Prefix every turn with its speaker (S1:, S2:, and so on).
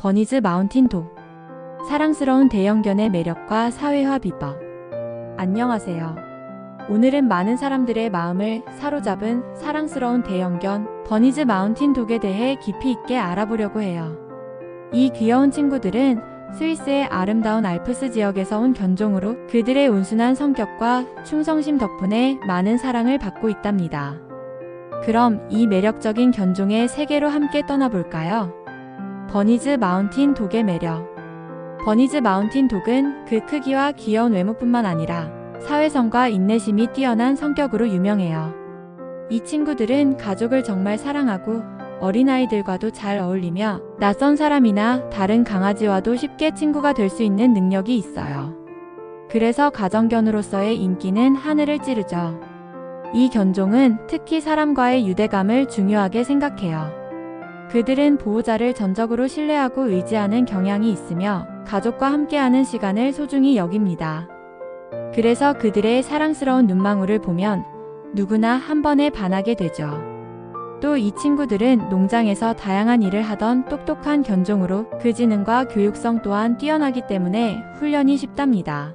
S1: 버니즈 마운틴 독. 사랑스러운 대형견의 매력과 사회화 비법. 안녕하세요. 오늘은 많은 사람들의 마음을 사로잡은 사랑스러운 대형견 버니즈 마운틴 독에 대해 깊이 있게 알아보려고 해요. 이 귀여운 친구들은 스위스의 아름다운 알프스 지역에서 온 견종으로 그들의 온순한 성격과 충성심 덕분에 많은 사랑을 받고 있답니다. 그럼 이 매력적인 견종의 세계로 함께 떠나볼까요? 버니즈 마운틴 독의 매력. 버니즈 마운틴 독은 그 크기와 귀여운 외모뿐만 아니라 사회성과 인내심이 뛰어난 성격으로 유명해요. 이 친구들은 가족을 정말 사랑하고 어린아이들과도 잘 어울리며 낯선 사람이나 다른 강아지와도 쉽게 친구가 될 수 있는 능력이 있어요. 그래서 가정견으로서의 인기는 하늘을 찌르죠. 이 견종은 특히 사람과의 유대감을 중요하게 생각해요. 그들은 보호자를 전적으로 신뢰하고 의지하는 경향이 있으며 가족과 함께하는 시간을 소중히 여깁니다. 그래서 그들의 사랑스러운 눈망울을 보면 누구나 한 번에 반하게 되죠. 또 이 친구들은 농장에서 다양한 일을 하던 똑똑한 견종으로 그 지능과 교육성 또한 뛰어나기 때문에 훈련이 쉽답니다.